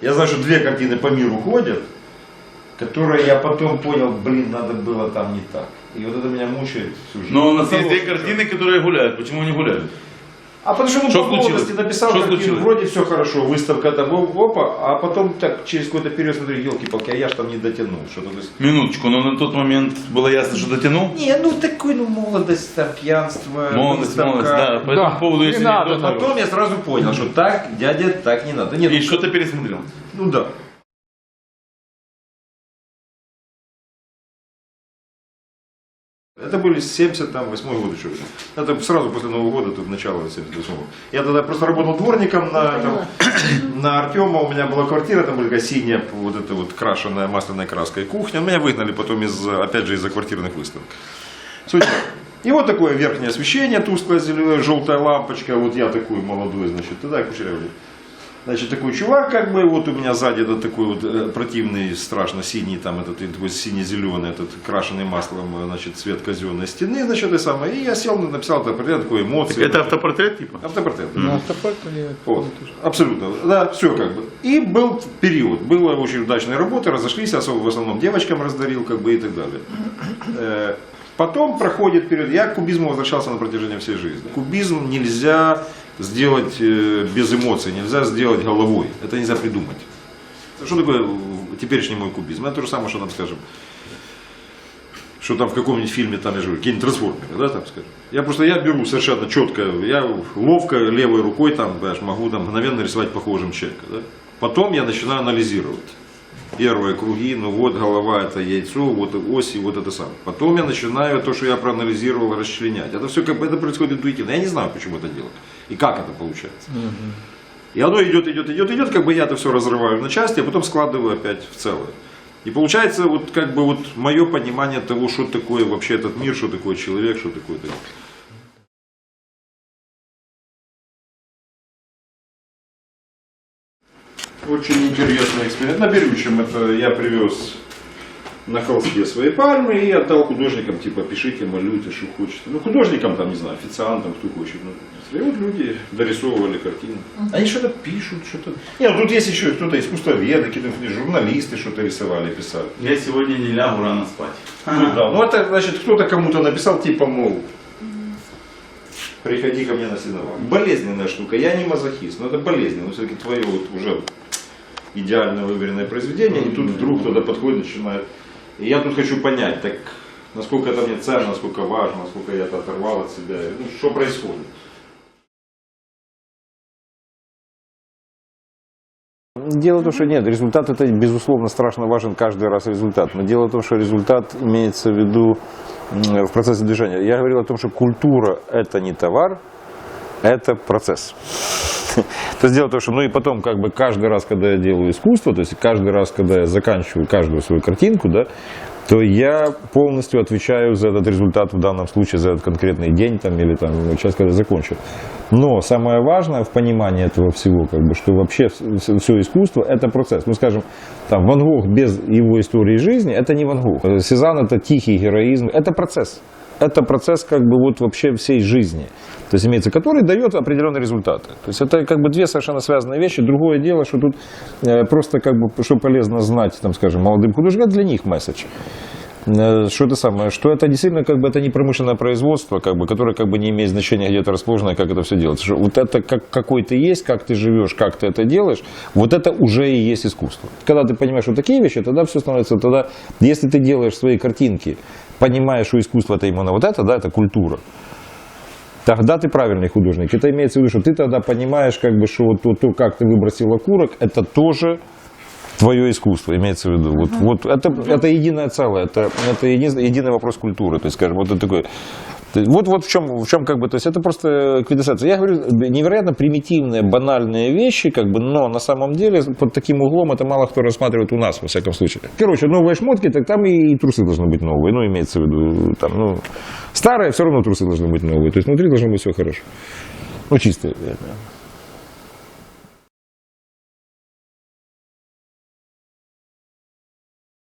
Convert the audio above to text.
Я знаю, что две картины по миру ходят, которые я потом понял, блин, надо было там не так. И вот это меня мучает всю жизнь. Но у нас Ну, есть две картины, которые гуляют. Почему они гуляют? А потому что ну, Что по случилось? молодости написал Что картину, случилось? вроде все хорошо, выставка там, оп, опа, а потом так через какой-то период смотрю, елки-палки, а я ж там не дотянул. Что-то, то есть... Минуточку, но на тот момент было ясно, что дотянул. Не, ну такой, ну молодость, там, пьянство, Молодость, выставка. молодость, да. По этому Да, поводу не если надо, анекдот, но Потом я сразу понял, что так, дядя, так не надо. Нет, И ну, что-то пересмотрел. ну да. Это были 78 год еще. Это сразу после Нового года, тут начало 78 -го. Я тогда просто работал дворником на, этом, на Артема. У меня была квартира, там была такая синяя, вот эта вот крашеная масляной краской кухня. Меня выгнали потом из, опять же, из-за квартирных выставок. Суть. И вот такое верхнее освещение, тусклая зеленая, желтая лампочка. Вот я такой молодой, значит, тогда кучерявый. Значит, такой чувак, как бы, вот у меня сзади этот такой вот э, противный, страшно синий, там этот такой сине-зеленый, этот крашеный маслом, э, значит, цвет казенной стены, значит, и самое. И я сел, написал это портрет, такой эмоции. Это автопортрет типа? Автопортрет. Ну, автопарк или... Вот, абсолютно, да, все как бы. И был период, была очень удачная работа, разошлись, особо в основном девочкам раздарил, как бы и так далее. Э, Потом проходит период, я к кубизму возвращался на протяжении всей жизни. Кубизм нельзя сделать э, без эмоций, нельзя сделать головой, это нельзя придумать. Что такое теперешний мой кубизм? Это то же самое, что там, скажем, что там в каком-нибудь фильме, там, я же говорю, какие-нибудь трансформеры, да, там, скажем. Я просто, я беру совершенно четко, я ловко левой рукой, там, понимаешь, могу там мгновенно рисовать похожим человека, да. Потом я начинаю анализировать. Первые круги, ну вот голова это яйцо, вот оси, вот это самое. Потом я начинаю то, что я проанализировал, расчленять. Это все как бы это происходит интуитивно. Я не знаю, почему это делать и как это получается. И оно идет, идет, идет, идет, как бы я это все разрываю на части, а потом складываю опять в целое. И получается вот как бы вот мое понимание того, что такое вообще этот мир, что такое человек, что такое это. Очень интересный эксперимент. На Берючем это я привез на холсте свои пальмы и отдал художникам, типа, пишите, малюйте, что хотите. Ну, художникам, там, не знаю, официантам, кто хочет. Ну, и вот люди дорисовывали картины. Они что-то пишут, что-то... Не, ну тут есть еще кто-то искусствоведы, какие-то журналисты что-то рисовали, писали. Я сегодня не лягу рано спать. Ну, да. ну это значит, кто-то кому-то написал, типа, мол, приходи ко мне на сеновал. Болезненная штука, я не мазохист, но это болезненно. Но все-таки твое вот уже идеально выверенное произведение, и тут вдруг кто-то подходит, начинает. И я тут хочу понять, так насколько это мне ценно, насколько важно, насколько я это оторвал от себя, ну, что происходит. Дело в том, что нет, результат это безусловно страшно важен каждый раз результат. Но дело в том, что результат имеется в виду в процессе движения. Я говорил о том, что культура это не товар, это процесс. То есть том, что ну и потом как бы каждый раз, когда я делаю искусство, то есть каждый раз, когда я заканчиваю каждую свою картинку, да, то я полностью отвечаю за этот результат в данном случае, за этот конкретный день там, или там, сейчас, когда закончу. Но самое важное в понимании этого всего, как бы, что вообще все искусство – это процесс. Ну, скажем, там, Ван Гог без его истории жизни – это не Ван Гог. Сезанн – это тихий героизм, это процесс. Это процесс как бы вот вообще всей жизни. То есть имеется, который дает определенные результаты. То есть это как бы две совершенно связанные вещи. Другое дело, что тут э, просто как бы, что полезно знать, там, скажем, молодым художникам, это для них месседж. Э, Что это самое, что это действительно как бы это не промышленное производство, как бы, которое как бы не имеет значения где-то расположено, как это все делается. Что вот это как, какой ты есть, как ты живешь, как ты это делаешь, вот это уже и есть искусство. Когда ты понимаешь вот такие вещи, тогда все становится, тогда, если ты делаешь свои картинки, понимаешь, что искусство это именно вот это, да, это культура. Тогда ты правильный художник. Это имеется в виду, что ты тогда понимаешь, как бы, что вот то, то, как ты выбросил окурок, это тоже твое искусство, имеется в виду. Вот, вот это, это единое целое, это, это един- единый вопрос культуры. То есть, скажем, вот это такой. Вот, вот в чем, в чем как бы, то есть это просто квинтэссенция. Я говорю, невероятно примитивные, банальные вещи, как бы, но на самом деле под таким углом это мало кто рассматривает у нас, во всяком случае. Короче, новые шмотки, так там и, и трусы должны быть новые, ну, имеется в виду, там, ну, старые, все равно трусы должны быть новые, то есть внутри должно быть все хорошо. Ну, чистые.